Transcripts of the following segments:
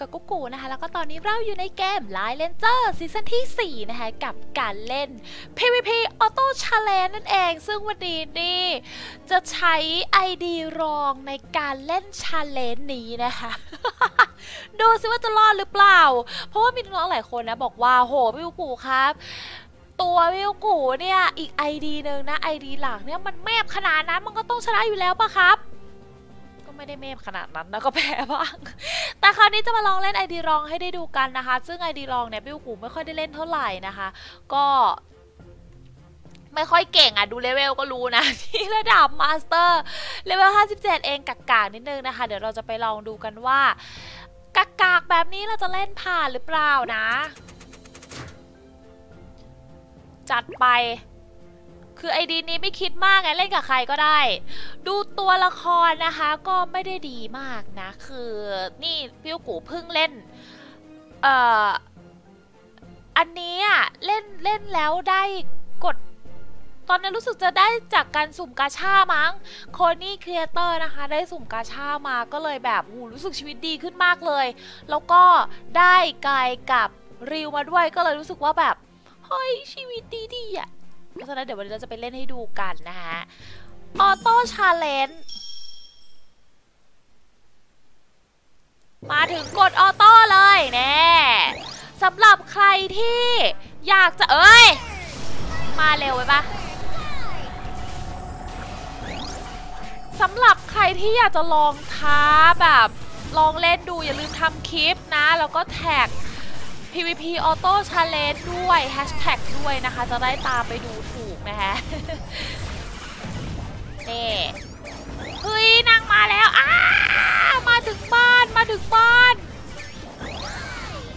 กับกุ๊กกูนะคะ แล้วก็ตอนนี้เราอยู่ในเกม Line Ranger ซีซั่นที่ 4 นะคะ กับการเล่น PVP Auto Challenge นั่นเอง ซึ่งวันนี้นี่จะใช้ ID รองในการเล่น Challenge นี้นะคะ ดูซิว่าจะรอดหรือเปล่า เพราะว่ามีน้องหลายคนนะ บอกว่าโหพี่กุ๊กกูครับตัววิวกูเนี่ย อีก ID หนึ่งนะ ID หลักเนี่ย มันแมบขนาดนั้นมันก็ต้องชนะอยู่แล้วปะครับ ไม่ได้เมฟขนาดนั้นนะก็แพ้บ้าง แต่คราวนี้จะมาลองเล่น ID รองให้ได้ดูกันนะคะ ซึ่ง ID รองเนี่ยพี่กูไม่ค่อยได้เล่นเท่าไหร่นะคะ ก็ไม่ค่อยเก่งอะ ดูเลเวลก็รู้นะ ที่ระดับมาสเตอร์เลเวล 57 เองกากๆนิดนึงนะคะ เดี๋ยวเราจะไปลองดูกันว่ากากๆแบบนี้เราจะเล่นผ่านหรือเปล่านะ จัดไป คือไอดีนี้ไม่คิดมากไงเล่นกับใครก็ได้ ดูตัวละครนะคะก็ไม่ได้ดีมากนะ คือนี่พี่กูเพิ่งเล่น เอ่อ อันนี้อะเล่นเล่นแล้วได้กด ตอนนั้นรู้สึกจะได้จากการสุ่มกาชามั้งโคนี่ครีเอเตอร์นะคะ ได้สุ่มกาชามาก็เลยแบบหูรู้สึกชีวิตดีขึ้นมากเลย แล้วก็ได้กายกับริวมาด้วยก็เลยรู้สึกว่าแบบเฮ้ยชีวิตดีดีอะ เพราะฉะนั้นเดี๋ยววันนี้เราจะไปเล่นให้ดูกันนะคะออโต้ชาเลนจ์มาถึงกดออโต้เลยแน่สำหรับใครที่อยากจะเอ้ย มาเร็วไปปะสำหรับใครที่อยากจะลองท้าแบบ ลองเล่นดูอย่าลืมทำคลิปนะ แล้วก็แท็ก PVP Auto Challenge ด้วย Hashtag ด้วยนะคะ จะได้ตามไปดูถูกนะคะนี่เฮ้ยนางมาแล้วอ้ามาถึงบ้านมาถึงบ้าน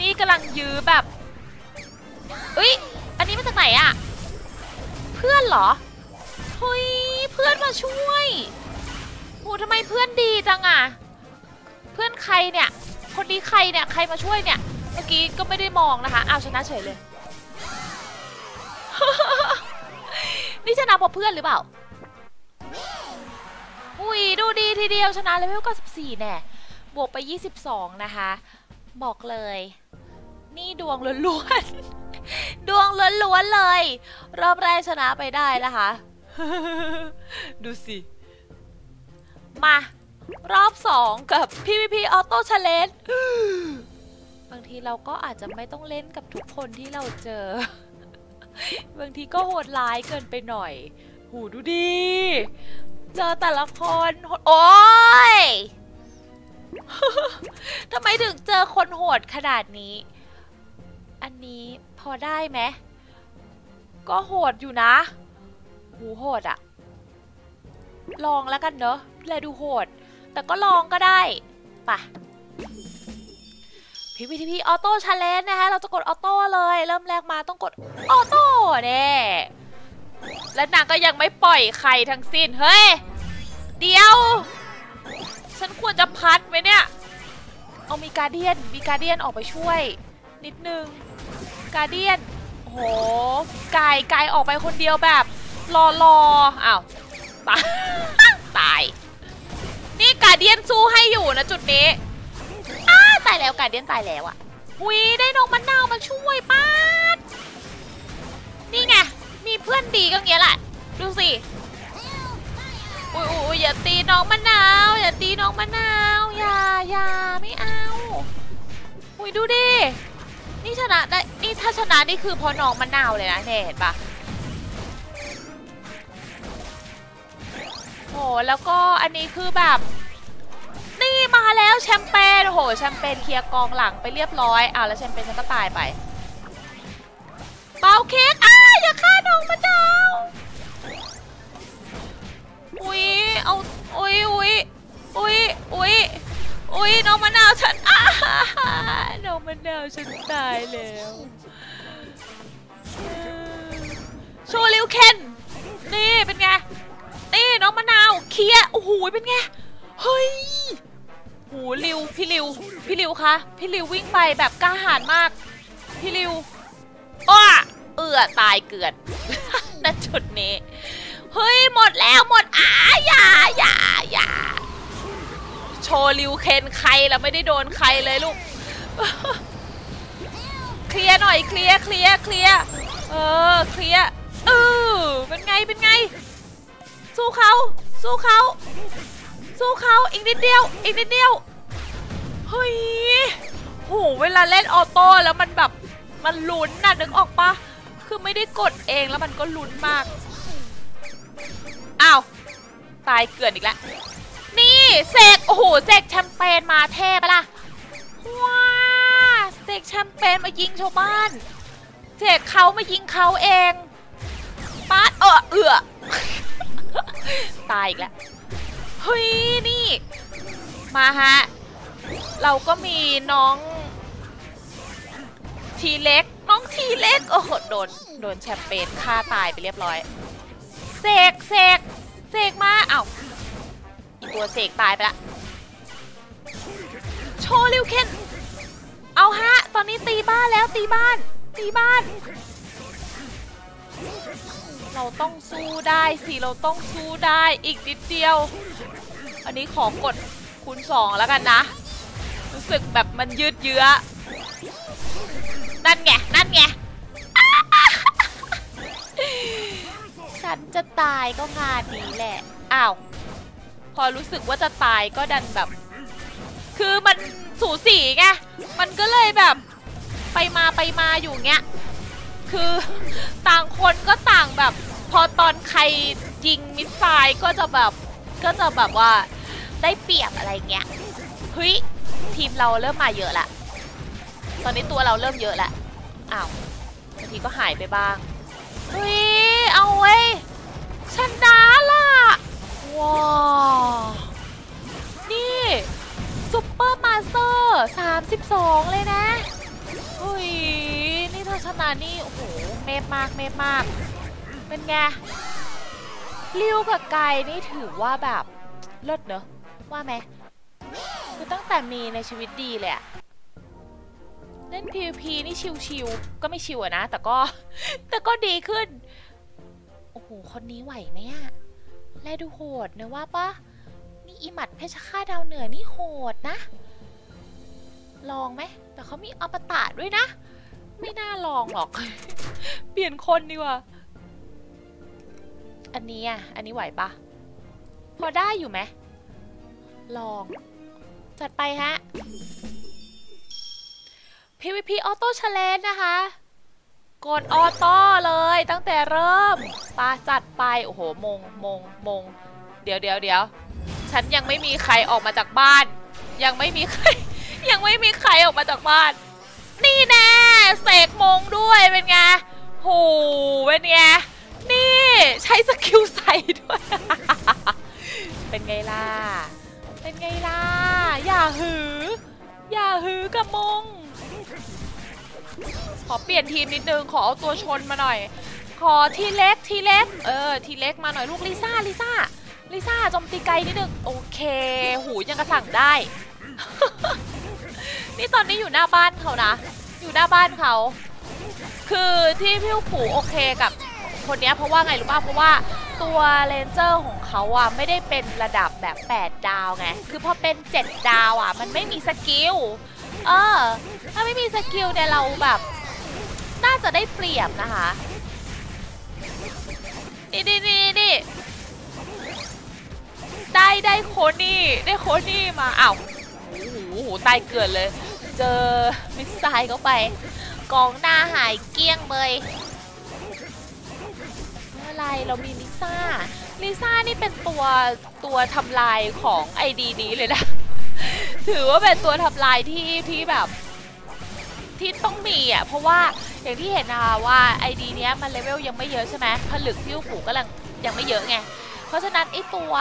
นี่กำลังยื้อแบบเอ้ยอันนี้มาจากไหนอะเพื่อนเหรอเฮ้ยเพื่อนมาช่วยโหทำไมเพื่อนดีจังอะเพื่อนใครเนี่ย คนนี้ใครเนี่ยใครมาช่วยเนี่ย เมื่อกี้ก็ไม่ได้มองนะคะเอาชนะเฉยเลย นี่ชนะเพราะเพื่อนหรือเปล่า อุ้ยดูดีทีเดียวชนะเลเวล94แน่ บวกไป 22 นะคะ บอกเลย นี่ดวงล้วนๆ ดวงล้วนๆเลย รอบแรกชนะไปได้นะคะ ดูสิ มารอบ2กับ PVP Auto Challenge บางทีเราก็อาจจะไม่ต้องเล่นกับทุกคนที่เราเจอ บางทีก็โหดร้ายเกินไปหน่อย หูดูดี เจอแต่ละคนโหดโอ้ยทำไมถึงเจอคนโหดขนาดนี้ อันนี้พอได้ไหม ก็โหดอยู่นะ หูโหดอะลองแล้วกันเนอะแลดูโหด แต่ก็ลองก็ได้ไปะ PVTP ออโต้ชาเลนจ์นะคะ เราจะกดออโต้เลย เริ่มแรกมาต้องกดออโต้เน่และนางก็ยังไม่ปล่อยใครทั้งสิ้น เฮ้ย เดียว ฉันควรจะพัดไหมเนี่ย เอามีการเดียน มีการเดียนออกไปช่วย นิดนึง การเดียน โอ้โหกายกายออกไปคนเดียวแบบรอรออ้าว ตาย ตาย นี่การเดียนสู้ให้อยู่นะจุดนี้ ตายแล้วการเดียนตายแล้วอะหุยได้น้องมะนาวมาช่วยป้าดนี่ไงมีเพื่อนดีก็เงี้ยแหละดูสิอุ้ยอุ้ยอย่าตีน้องมะนาวอย่าตีน้องมะนาวอย่าอย่าไม่เอาอุ้ยดูดินี่ชนะได้นี่ถ้าชนะนี่คือเพอน้องมะนาวเลยนะเนี่ยเห็นปะโหแล้วก็อันนี้คือแบบ นี่มาแล้วแชมเปญโอ้โหแชมเปญเคลียร์กองหลังไปเรียบร้อยอ้าวแล้วแชมเปญฉันก็ตายไปเป่าเค้กอ้าอย่าฆ่าน้องมะนาวอุ้ยเอาอุ้ยอุ้ยอุ้ยอุ้ยอุ้ยน้องมะนาวฉันอ้าน้องมะนาวฉันตายแล้วชว์ลิวเคน ริวคะ พี่ริววิ่งไปแบบกล้าหาญมาก พี่ริวอ้อเอือตายเกือนณจุดนี้ เฮ้ย หมดแล้วหมดอ้าอย่าอย่าอย่าโชว์ริวเคนใครแล้วไม่ได้โดนใครเลยลูก เคลียร์หน่อยเคลียร์เคลียร์เคลียร์เออเคลียร์เออเป็นไงเป็นไง สู้เขาสู้เขาสู้เขาอีกนิดเดียว อีกนิดเดียว ฮ้ยโหเวลาเล่นออโต้แล้วมันแบบมันลุ้นน่ะนึกออกปะคือไม่ได้กดเองแล้วมันก็ลุ้นมาก อ้าว ตายเกลื่อนอีกแล้ว นี่เสกโอ้โหเสกแชมเปญมาเทปละว้าเสกแชมเปญมายิงชาวบ้านเสกเขามายิงเขาเองป้าเออเอือตายอีกแล้ว เฮ้ย นี่ มาฮะ เราก็มีน้องทีเล็กน้องทีเล็กโอ้โหโดนโดนแชมเปญฆ่าตายไปเรียบร้อยเสกเสกเสกมาเอ้าตัวเสกตายไปละโชลิวเคนเอาฮะ ตอนนี้ตีบ้านแล้วตีบ้าน ตีบ้าน เราต้องสู้ได้สิเราต้องสู้ได้อีกนิดเดียว อันนี้ขอกดคูณสองแล้วกันนะ สึกแบบมันยืดเยื้อ นั่นไง นั่นไง ฉันจะตายก็งานนี้แหละ อ้าว พอรู้สึกว่าจะตายก็ดันแบบ คือมันสูสีไง มันก็เลยแบบไปมาไปมาอยู่เงี้ย คือต่างคนก็ต่างแบบ พอตอนใครยิงมิสไซล์ก็จะแบบก็จะแบบว่าได้เปรียบอะไรเงี้ยเฮ้ย ทีมเราเริ่มมาเยอะละ ตอนนี้ตัวเราเริ่มเยอะละ อ้าวบางทีก็หายไปบ้าง เฮ้ย เอาไว้ยชนะล่ะ ว้าว นี่ซุปเปอร์มาสเตอร์32เลยนะเฮ้ย นี่ถ้าชนะนี่ โอ้โห เมฟมาก เมฟมาก เป็นไงริวกับไก่นี่ถือว่าแบบเลิศเนอะว่าไหม คือตั้งแต่มีในชีวิตดีเลยอะเล่น PVP นี่ชิวๆก็ไม่ชิวอะนะ แต่ก็ แต่ก็ดีขึ้น โอ้โห คนนี้ไหวไหมอะแลดูโหดนะว่าปะนี่อีหมัดเพชรฆาตดาวเหนือนี่โหดนะ ลองไหม แต่เขามีอปตะด้วยนะ ไม่น่าลองหรอก เปลี่ยนคนดีกว่า อันนี้อะ อันนี้ไหวปะพอได้อยู่ไหมลอง จัดไปฮะ PVP Auto Challenge นะคะ กดออโต้เลยตั้งแต่เริ่มปาจัดไป โอ้โห มง มง มง เดี๋ยวเดี๋ยวเดี๋ยว ฉันยังไม่มีใครออกมาจากบ้าน ยังไม่มีใคร ยังไม่มีใครออกมาจากบ้าน นี่แน่เสกมงด้วยเป็นไงโหเป็นไง นี่ใช้สกิลใส่ด้วย เป็นไงล่ะ เป็นไงล่ะ อย่าหือ อย่าหือกับมง ขอเปลี่ยนทีมนิดนึง ขอเอาตัวชนมาหน่อย ขอทีเล็กทีเล็ก เออ ทีเล็กมาหน่อยลูกลิซ่าลิซ่าลิซ่าจมตีไกลนิดนึง โอเค หูยังกระสั่งได้ นี่ตอนนี้อยู่หน้าบ้านเขานะ อยู่หน้าบ้านเขา คือที่พี่ผูโอเคกับคนนี้เพราะว่าไงรู้ป่ะเพราะว่า ตัวเลนเจอร์ของเขาอะไม่ได้เป็นระดับแบบ 8 ดาวไง คือพอเป็น 7 ดาวอะ มันไม่มีสกิล เออ ถ้าไม่มีสกิลเนี่ยเราแบบ น่าจะได้เปรียบนะคะ นี่นี่นี่นี่ได้ได้โคนี่ ได้โคนี่มาอ้าวโอ้โหโอ้โหตายเกิดเลย เจอมิสไซล์เข้าไป กองหน้าหายเกี้ยงเบย ไม่เป็นไรเรามีลิซ่าลิซ่านี่เป็นตัวตัวทำลายของไอดีนี้เลยนะ ถือว่าเป็นตัวทำลายที่ที่แบบที่ต้องมีอะเพราะว่าอย่างที่เห็นนะคะว่าไอดีเนี้ยมันเลเวลยังไม่เยอะใช่ไหมผลึกที่ผูกำลังยังไม่เยอะไง เพราะฉะนั้นไอตัว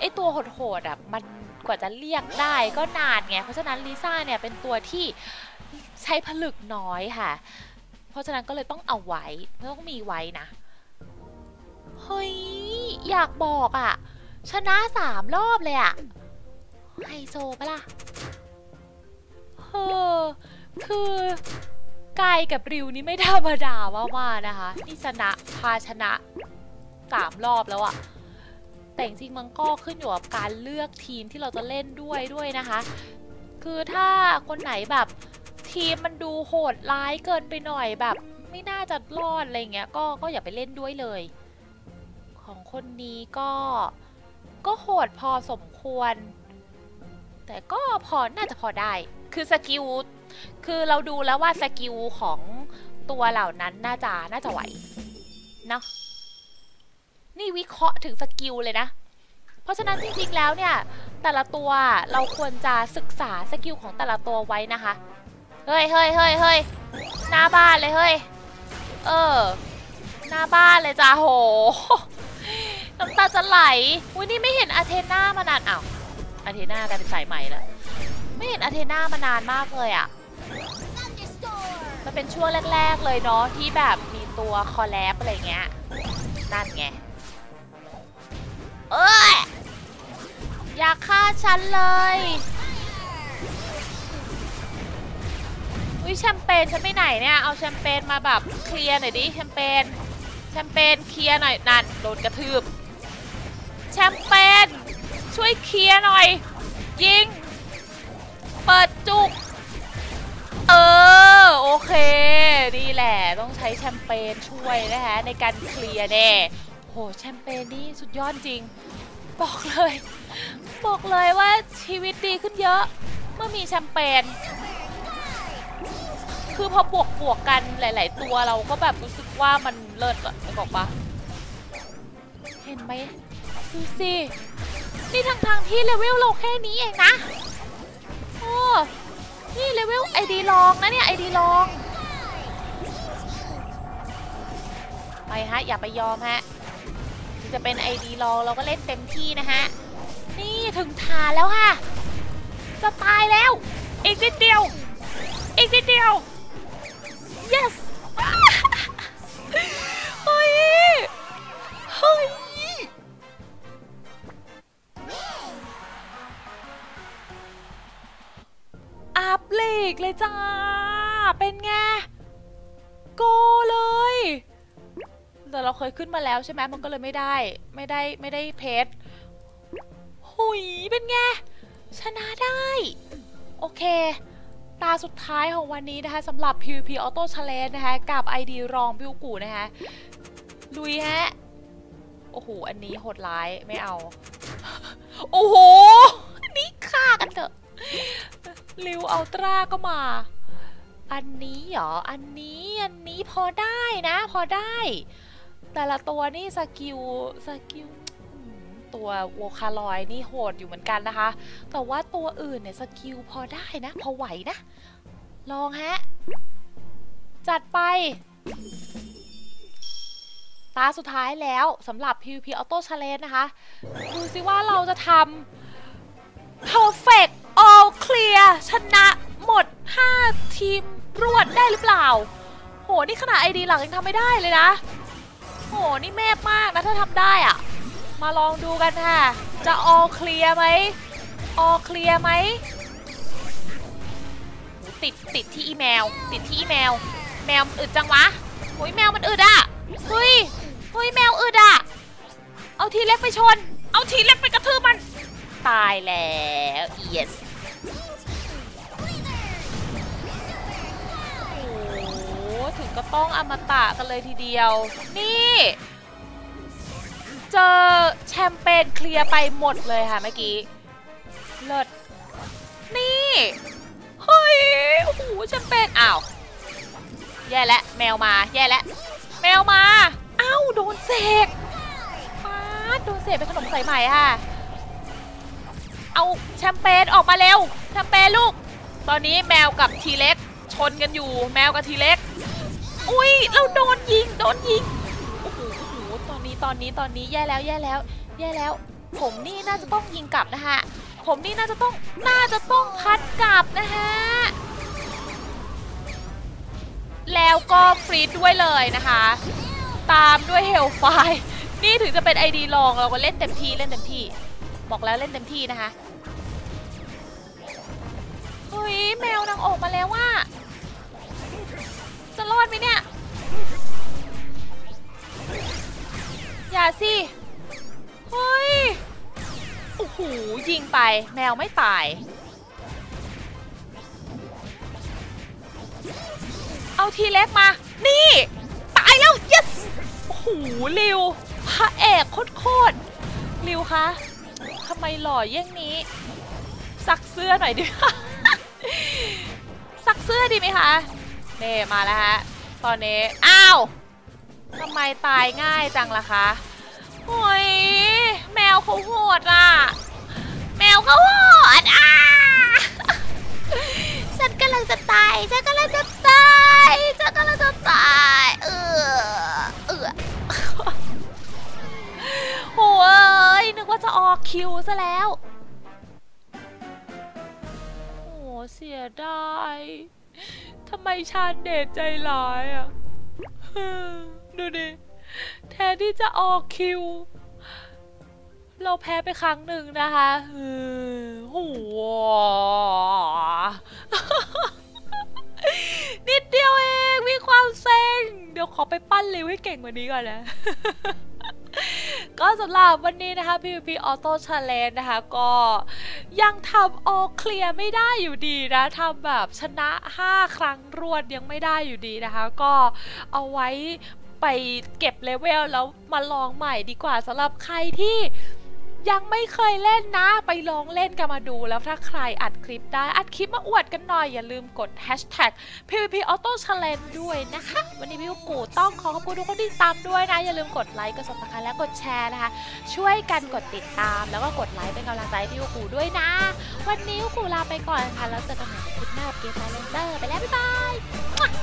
ไอตัวโหดๆอะมันกว่าจะเรียกได้ก็นานไง เพราะฉะนั้นลิซ่าเนี่ยเป็นตัวที่ใช้ผลึกน้อยค่ะ เพราะฉะนั้นก็เลยต้องเอาไว้ต้องมีไว้นะ เฮ้ย อยากบอกอะ ชนะสามรอบเลยอะไฮโซปะล่ะเฮ้อคือไกายกับริวนี่ไม่ธรรมดาว่าว่านะคะ นี่ชนะพาชนะสามรอบแล้วอะแต่จริงมันก็ขึ้นอยู่กับการเลือกทีมที่เราจะเล่นด้วยด้วยนะคะ คือถ้าคนไหนแบบทีมมันดูโหดร้ายเกินไปหน่อยแบบ ไม่น่าจะรอดอะไรเงี้ยก็ก็อย่าไปเล่นด้วยเลย ของคนนี้ก็ก็โหดพอสมควร แต่ก็พอน่าจะพอได้ คือสกิลคือเราดูแล้วว่าสกิลของตัวเหล่านั้นน่าจะน่าจะไหวเนาะนี่วิเคราะห์ถึงสกิลเลยนะ เพราะฉะนั้นจริงๆแล้วเนี่ย แต่ละตัวเราควรจะศึกษาสกิลของแต่ละตัวไว้นะคะ เฮ้ยเฮ้ยเฮ้ยเฮ้ยหน้าบ้านเลยเฮ้ย เออ หน้าบ้านเลยจ้าโห น้ำตาจะไหล อุ้ยนี่ไม่เห็นอาเทน่ามานานอ้าวอาเทน่ากลายเป็นสายใหม่แล้ว ไม่เห็นอาเทน่ามานานมากเลยอะ่ะมันเป็นช่วงแรก ๆ เลยเนาะที่แบบมีตัวคอลแลบอะไรเงี้ย นั่นไง เอ้ย อย่าฆ่าฉันเลยอุ้ยแชมเปญฉันไปไหนเนี่ย เอาแชมเปญมาแบบเคลียร์หน่อยดิแชมเปญแชมเปญเคลียร์หน่อยนั่นโดนกระทืบ แชมเปญช่วยเคลียร์หน่อย ยิง เปิดจุก เออ โอเค นี่แหละ ต้องใช้แชมเปญช่วยนะคะในการเคลียร์แน่โหแชมเปญนี่สุดยอดจริง บอกเลย บอกเลยว่าชีวิตดีขึ้นเยอะ เมื่อมีแชมเปญคือพอบวกบวกกันหลาย ๆ ตัวเราก็แบบรู้สึกว่ามันเลิศอะนึกออกปะเห็นไหม ดูสิ นี่ทางทางที่เลเวลเราแค่นี้เองนะ โอ้ นี่เลเวลไอดีลองนะเนี่ยไอดีลอง ไปฮะ อย่าไปยอมฮะจะเป็นไอดีลองเราก็เล่นเต็มที่นะฮะ นี่ถึงฐานแล้วค่ะ จะตายแล้ว อีกนิดเดียว อีกนิดเดียว yes อัพเลกเลยจ้า เป็นไง โกเลย แต่เราเคยขึ้นมาแล้วใช่ไหมมันก็เลยไม่ได้ ไม่ได้ไม่ได้เพชรหุยเป็นไง ชนะได้ โอเค ตาสุดท้ายของวันนี้นะคะสำหรับ PVP Auto Challenge นะคะกับ ID รองบิวกูนะคะลุยฮะ โอ้โห อันนี้โหดร้ายไม่เอา โอ้โห นี่ฆ่ากันเถอะ ลิวอัลตร้าก็มา อันนี้เหรอ อันนี้ อันนี้พอได้นะ พอได้ แต่ละตัวนี่สกิล สกิล ตัวโวคาลอยนี่โหดอยู่เหมือนกันนะคะ แต่ว่าตัวอื่นเนี่ยสกิลพอได้นะ พอไหวนะ ลองฮะ จัดไป ตาสุดท้ายแล้วสำหรับ PVP Auto Challenge นะคะ ดูสิว่าเราจะทำ perfect all clear ชนะหมด 5 ทีมรวดได้หรือเปล่า โห นี่ขนาดไอดีหลักยังทำไม่ได้เลยนะ โห นี่แมบมากนะถ้าทำได้อะมาลองดูกันค่ะ จะ all clear ไหม all clear ไหม ติดติดที่อีเมล ติดที่อีเมล แมวมันอึดจังวะโอ้ยแมวมันอึดอะเฮ้ยเฮ้ยแมวอึดอะเอาทีเล็กไปชน เอาทีเล็กไปกระทืบมัน ตายแล้ว yes ถึงก็ต้องอมตะกันเลยทีเดียว นี่ เจอแชมเปญเคลียร์ไปหมดเลยค่ะเมื่อกี้เลิศนี่ เฮ้ยโอ้โหแชมเปญอ้าว แย่แล้วแมวมา แย่แล้วแมวมา อ้าว โดนเสกป๊าดโดนเสกเป็นขนมใสายใหม่ค่ะ เอาแชมเปญออกมาเร็ว แชมเปญลูก ตอนนี้แมวกับทีเล็กชนกันอยู่ แมวกับทีเล็ก อุ้ยเราโดนยิงโดนยิงโอ้โหโอ้โหตอนนี้ตอนนี้ตอนนี้แย่แล้วแย่แล้ว แย่แล้ว ผมนี่น่าจะต้องยิงกลับนะฮะผมนี่น่าจะต้องน่าจะต้องพัดกลับนะฮะแล้วก็ฟรีดด้วยเลยนะคะ ตามด้วยเฮลไฟนี่ถึงจะเป็นไอดีลองเราก็เล่นเต็มที่เล่นเต็มที่ บอกแล้วเล่นเต็มที่นะคะเฮ้ยแมวนางออกมาแล้วว่า จะรอดไหมเนี่ย อย่าสิเฮ้ยโอ้โหยิงไปแมวไม่ตาย เอาทีเล็กมา นี่ ตายแล้ว yes โอ้โหริวพระเอกโคตรริวคะทำไมหล่อเย่งนี้ ซักเสื้อหน่อยดิ ซักเสื้อดีไหมคะ เน่มาแล้วฮะ ตอนนี้ อ้าวทำไมตายง่ายจังล่ะคะโอ้ยแมวเขาโหดอะ แมวเขาโหดอะฉันกำลังจะตายฉันกำลังจะตายฉันกำลังจะตายเออเออโอ้ยนึกว่าจะออกคิวซะแล้ว โอ้เสียดาย ไมชาญเดชใจร้ายอะ ดูดิ แทนที่จะออกคิว เราแพ้ไปครั้งหนึ่งนะคะหัวนิดเดียวเอง มีความเซ็ง เดี๋ยวขอไปปั้นเร็วให้เก่งกว่านี้ก่อนนะ ก็สำหรับวันนี้นะคะ PVP Auto Challenge นะคะ ก็ยังทำออเคลียร์ไม่ได้อยู่ดีนะทำแบบชนะ 5 ครั้งรวดยังไม่ได้อยู่ดีนะคะ ก็เอาไว้ไปเก็บเลเวลแล้วมาลองใหม่ดีกว่าสำหรับใครที่ ยังไม่เคยเล่นนะ ไปลองเล่นกันมาดูแล้วถ้าใครอัดคลิปได้ อัดคลิปมาอวดกันหน่อย อย่าลืมกด hashtag PVP Auto Challenge ด้วยนะคะ วันนี้พี่กูต้องขอขอบคุณทุกคนที่ติดตามด้วยนะ อย่าลืมกดไลค์กด subscribe และกดแชร์นะคะ ช่วยกันกดติดตาม แล้วก็กดไลค์เป็นกำลังใจพี่กูด้วยนะ วันนี้กูลาไปก่อนค่ะแล้วเจอกันใหม่คลิปหน้าเกมไซเลนเตอร์ไปแล้วบ๊ายบาย